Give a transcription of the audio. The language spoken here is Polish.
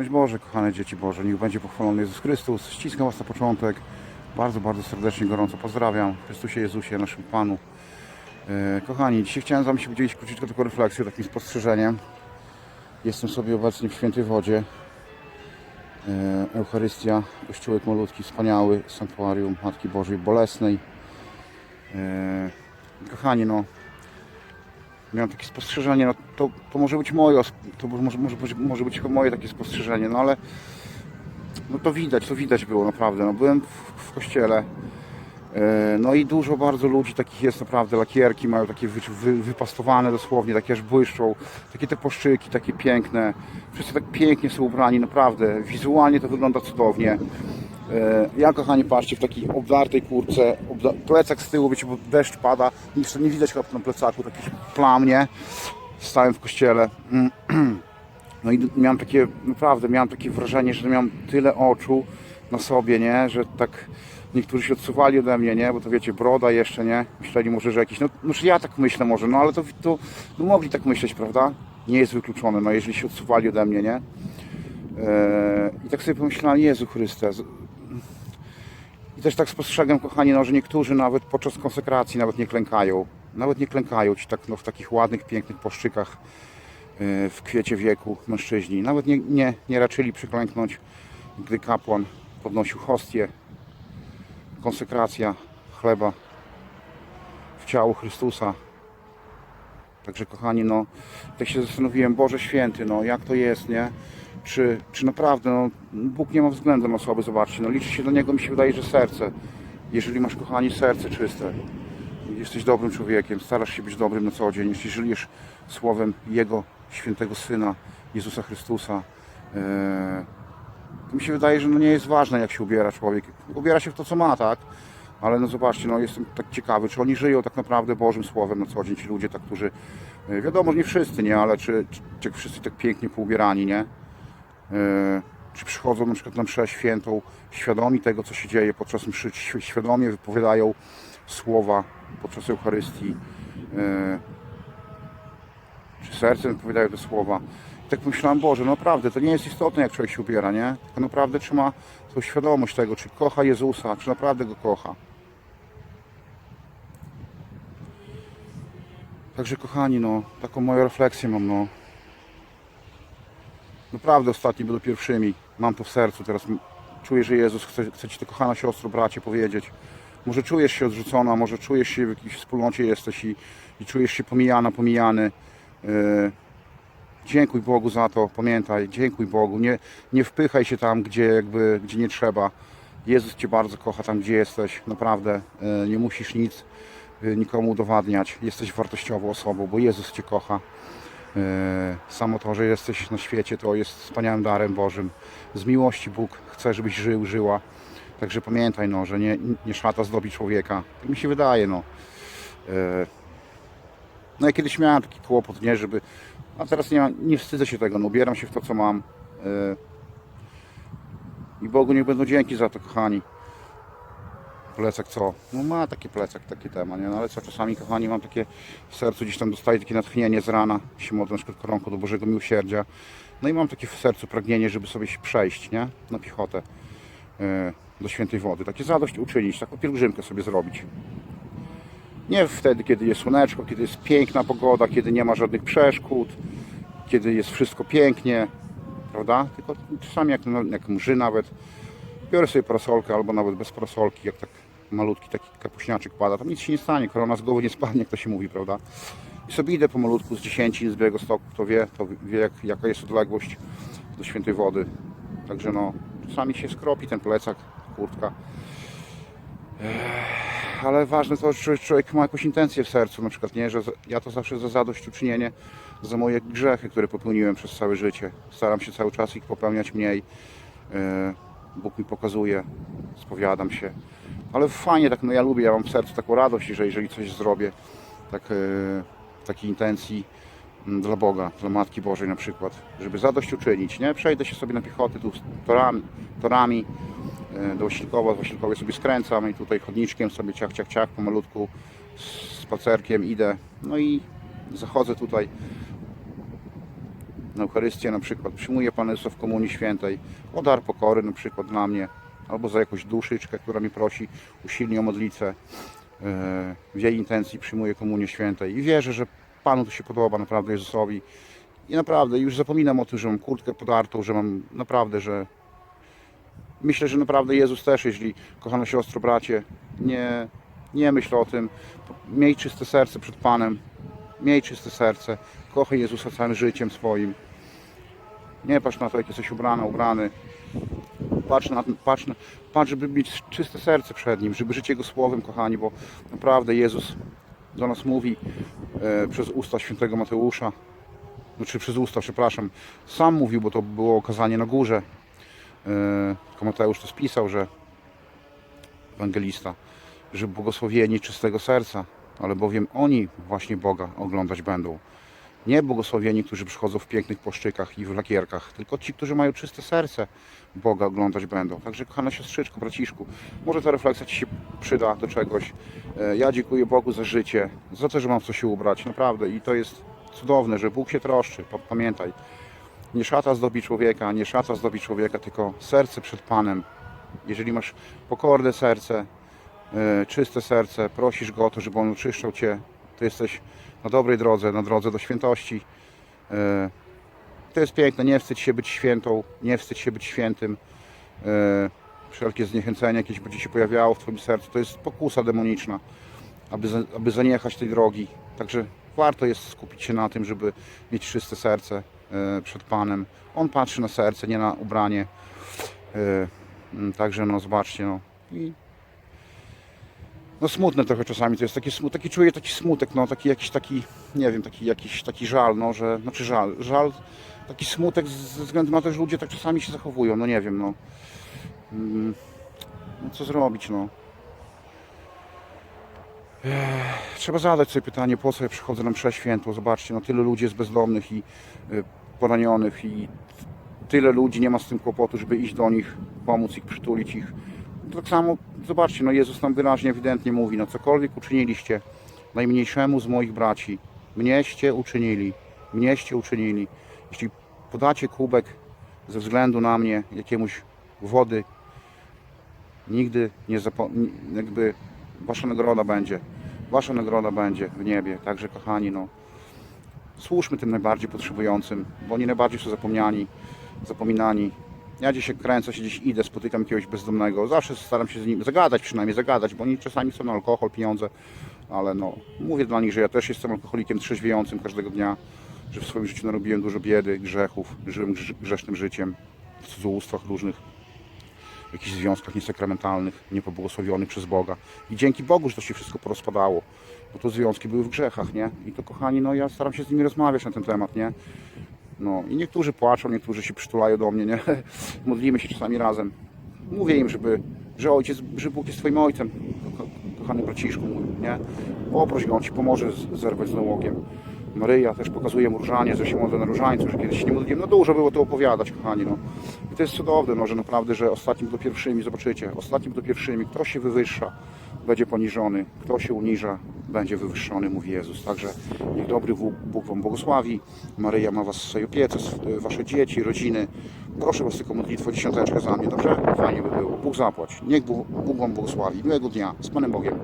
Szczęść Boże, kochane dzieci Boże, niech będzie pochwalony Jezus Chrystus. Ściskam Was na początek. Bardzo, bardzo serdecznie, gorąco pozdrawiam. Chrystusie Jezusie, naszym Panu. E, kochani, dzisiaj chciałem z Wami się podzielić króciutko taką refleksją, takim spostrzeżeniem. Jestem sobie obecnie w Świętej Wodzie. E, Eucharystia, kościółek malutki, wspaniały, sanktuarium Matki Bożej Bolesnej. E, kochani, no, miałem takie spostrzeżenie, no to, to może być moje, to może, może, być, może być moje takie spostrzeżenie, no ale no to widać, to widać było naprawdę, no byłem w, w kościele, e, no i dużo bardzo ludzi takich jest naprawdę, lakierki mają takie wy, wy, wypastowane dosłownie, takie aż błyszczą, takie te płaszczyki, takie piękne, wszyscy tak pięknie są ubrani, naprawdę, wizualnie to wygląda cudownie. E, Ja, kochani, patrzcie, w takiej obdartej kurce, obda- plecak z tyłu, wiecie, bo deszcz pada, nic nie widać chyba na plecaku, taki plam, nie? Stałem w kościele. No i miałem takie, naprawdę, miałem takie wrażenie, że miałem tyle oczu na sobie, nie? Że tak niektórzy się odsuwali ode mnie, nie? Bo to wiecie, broda jeszcze, nie? Myśleli może, że jakiś, no, no że ja tak myślę może, no ale to, to no, mogli tak myśleć, prawda? Nie jest wykluczone, no jeżeli się odsuwali ode mnie, nie? Eee, I tak sobie pomyślałem, Jezu Chryste, i też tak spostrzegam, kochani, no, że niektórzy nawet podczas konsekracji nawet nie klękają. Nawet nie klękają ci tak no, w takich ładnych, pięknych płaszczykach yy, w kwiecie wieku mężczyźni. Nawet nie, nie, nie raczyli przyklęknąć, gdy kapłan podnosił hostię. Konsekracja chleba w ciało Chrystusa. Także kochani, no tak się zastanowiłem, Boże Święty, no jak to jest, nie? Czy, czy naprawdę, no, Bóg nie ma względu na osoby, zobaczcie, no liczy się do Niego, mi się wydaje, że serce. Jeżeli masz, kochani, serce czyste, jesteś dobrym człowiekiem, starasz się być dobrym na co dzień, jeśli żyjesz słowem Jego świętego Syna, Jezusa Chrystusa, e, to mi się wydaje, że no nie jest ważne, jak się ubiera człowiek. Ubiera się w to, co ma, tak? Ale no zobaczcie, no jestem tak ciekawy, czy oni żyją tak naprawdę Bożym Słowem na co dzień, ci ludzie tak, którzy, e, wiadomo, nie wszyscy, nie, ale czy, czy, czy wszyscy tak pięknie poubierani, nie? E, czy przychodzą na przykład na mszę świętą, świadomi tego, co się dzieje podczas mszy, świadomie wypowiadają słowa podczas Eucharystii, e, czy sercem wypowiadają te słowa. I tak pomyślałem, Boże, no naprawdę, to nie jest istotne, jak człowiek się ubiera, nie? Tylko naprawdę, czy ma tą świadomość tego, czy kocha Jezusa, czy naprawdę Go kocha. Także kochani, no, taką moją refleksję mam, no. Naprawdę ostatni będą pierwszymi. Mam to w sercu. Teraz czuję, że Jezus chce, chce Ci to kochana siostro, bracie powiedzieć. Może czujesz się odrzucona, może czujesz się w jakiejś wspólnocie jesteś i, i czujesz się pomijana, pomijany. Yy, dziękuj Bogu za to, pamiętaj, dziękuj Bogu. Nie, nie wpychaj się tam, gdzie, jakby, gdzie nie trzeba. Jezus Cię bardzo kocha tam, gdzie jesteś. Naprawdę yy, nie musisz nic nikomu udowadniać. Jesteś wartościową osobą, bo Jezus Cię kocha. E, Samo to, że jesteś na świecie, to jest wspaniałym darem Bożym. Z miłości Bóg chce, żebyś żył, żyła. Także pamiętaj, no, że nie, nie szata zdobi człowieka. Tak mi się wydaje, no. E, No ja kiedyś miałem taki kłopot, nie, żeby... A teraz nie, nie wstydzę się tego, no, ubieram się w to, co mam. I Bogu niech będą dzięki za to, kochani. Plecak co? No ma taki plecak, taki temat, nie? No ale co czasami, kochani, mam takie w sercu gdzieś tam dostaję takie natchnienie z rana, się modlę na przykład do Bożego Miłosierdzia. No i mam takie w sercu pragnienie, żeby sobie się przejść, nie? Na piechotę e, do świętej wody. Takie zadość uczynić, taką pielgrzymkę sobie zrobić. Nie wtedy, kiedy jest słoneczko, kiedy jest piękna pogoda, kiedy nie ma żadnych przeszkód, kiedy jest wszystko pięknie, prawda? Tylko czasami jak, jak mrzy nawet, biorę sobie parasolkę albo nawet bez parasolki, jak tak malutki taki kapuśniaczek pada, tam nic się nie stanie, korona z głowy nie spadnie, jak to się mówi, prawda? I sobie idę pomalutku z 10 z Białego Stoku, kto wie, to wie jak, jaka jest odległość do świętej wody. Także no, czasami się skropi ten plecak, kurtka. Ale ważne to, że człowiek ma jakąś intencję w sercu, na przykład nie, że ja to zawsze za zadośćuczynienie za moje grzechy, które popełniłem przez całe życie. Staram się cały czas ich popełniać mniej. Bóg mi pokazuje, spowiadam się. Ale fajnie, tak no ja lubię, ja mam w sercu taką radość, że jeżeli coś zrobię, tak, e, takiej intencji m, dla Boga, dla Matki Bożej na przykład, żeby zadośćuczynić, nie? Przejdę się sobie na piechotę tu torami, torami e, do Wasilkowa, z Wasilkowie sobie skręcam i tutaj chodniczkiem sobie ciach, ciach, ciach, pomalutku, z spacerkiem idę, no i zachodzę tutaj na Eucharystię na przykład, przyjmuję Pana Jezusa w Komunii Świętej, o dar pokory na przykład dla mnie, albo za jakąś duszyczkę, która mi prosi, usilnie o modlitwę. E, W jej intencji przyjmuję Komunię Świętej i wierzę, że Panu to się podoba, naprawdę Jezusowi. I naprawdę już zapominam o tym, że mam kurtkę podartą, że mam naprawdę, że myślę, że naprawdę Jezus też, jeśli kochana siostro, bracie, nie, nie myśl o tym. Miej czyste serce przed Panem. Miej czyste serce. Kochaj Jezusa całym życiem swoim. Nie patrz na to, jak jesteś ubrana, ubrany. Patrz, na, patrz, patrz, żeby mieć czyste serce przed Nim, żeby żyć Jego Słowem, kochani, bo naprawdę Jezus do nas mówi e, przez usta świętego Mateusza, znaczy przez usta, przepraszam, sam mówił, bo to było okazanie na górze. E, tylko Mateusz to spisał, że ewangelista, że błogosławieni czystego serca, ale bowiem oni właśnie Boga oglądać będą. Nie błogosławieni, którzy przychodzą w pięknych płaszczykach i w lakierkach, tylko ci, którzy mają czyste serce, Boga oglądać będą. Także kochana siostrzyczko, braciszku, może ta refleksja Ci się przyda do czegoś. E, Ja dziękuję Bogu za życie, za to, że mam co się ubrać, naprawdę. I to jest cudowne, że Bóg się troszczy, Pa- pamiętaj. Nie szata zdobi człowieka, nie szata zdobi człowieka, tylko serce przed Panem. Jeżeli masz pokorne serce, e, czyste serce, prosisz Go o to, żeby On oczyszczał Cię, to jesteś na dobrej drodze, na drodze do świętości. E, To jest piękne, nie wstydź się być świętą, nie wstydź się być świętym. E, Wszelkie zniechęcenie jakieś będzie się pojawiało w Twoim sercu, to jest pokusa demoniczna, aby, aby zaniechać tej drogi. Także warto jest skupić się na tym, żeby mieć czyste serce e, przed Panem. On patrzy na serce, nie na ubranie. Także no zobaczcie, no. I no smutne trochę czasami to jest, taki, taki czuję taki smutek, no taki jakiś taki, nie wiem, taki jakiś taki żal, no, że, znaczy żal, żal, taki smutek ze względu na to, że ludzie tak czasami się zachowują, no nie wiem, no. Mm, No co zrobić, no. Trzeba zadać sobie pytanie, po co ja przychodzę na mszę świętą, zobaczcie, no tyle ludzi jest bezdomnych i y, poranionych i tyle ludzi nie ma z tym kłopotu, żeby iść do nich, pomóc ich, przytulić ich. Tak samo, zobaczcie, no Jezus nam wyraźnie, ewidentnie mówi, no cokolwiek uczyniliście najmniejszemu z moich braci, mnieście uczynili, mnieście uczynili. Jeśli podacie kubek ze względu na mnie jakiemuś wody, nigdy nie zapomnę, jakby wasza nagroda będzie, wasza nagroda będzie w niebie. Także kochani, no służmy tym najbardziej potrzebującym, bo oni najbardziej są zapomniani, zapominani. Ja gdzieś się kręcę, się gdzieś idę, spotykam jakiegoś bezdomnego. Zawsze staram się z nim zagadać, przynajmniej zagadać, bo oni czasami chcą na alkohol, pieniądze, ale no, mówię dla nich, że ja też jestem alkoholikiem trzeźwiejącym każdego dnia, że w swoim życiu narobiłem dużo biedy, grzechów, żyłem grz- grzesznym życiem, w cudzołóstwach różnych, w jakichś związkach niesakramentalnych, niepobłogosławionych przez Boga. I dzięki Bogu, że to się wszystko porozpadało, bo to związki były w grzechach, nie? I to kochani, no ja staram się z nimi rozmawiać na ten temat, nie? No i niektórzy płaczą, niektórzy się przytulają do mnie, nie? Modlimy się czasami razem. Mówię im, żeby, że ojciec, że Bóg jest twoim ojcem, ko- kochany braciszku mój, nie? Poproś go, on ci pomoże zerwać z nałogiem. Maryja też pokazuje mu różanie, że się modlę na różańcu, że kiedyś się nie modliłem. No dużo było to opowiadać, kochani, no. I to jest cudowne, no, że naprawdę, że ostatnim do pierwszymi, zobaczycie, ostatnim do pierwszymi, kto się wywyższa, będzie poniżony, kto się uniża, będzie wywyższony, mówi Jezus. Także niech dobry Bóg Wam błogosławi. Maryja ma Was w swojej opiece, sw- Wasze dzieci, rodziny. Proszę Was tylko modlitwę, dziesiąteczkę za mnie, dobrze? Fajnie by było. Bóg zapłać. Niech Bóg, Bóg Wam błogosławi. Miłego dnia. Z Panem Bogiem.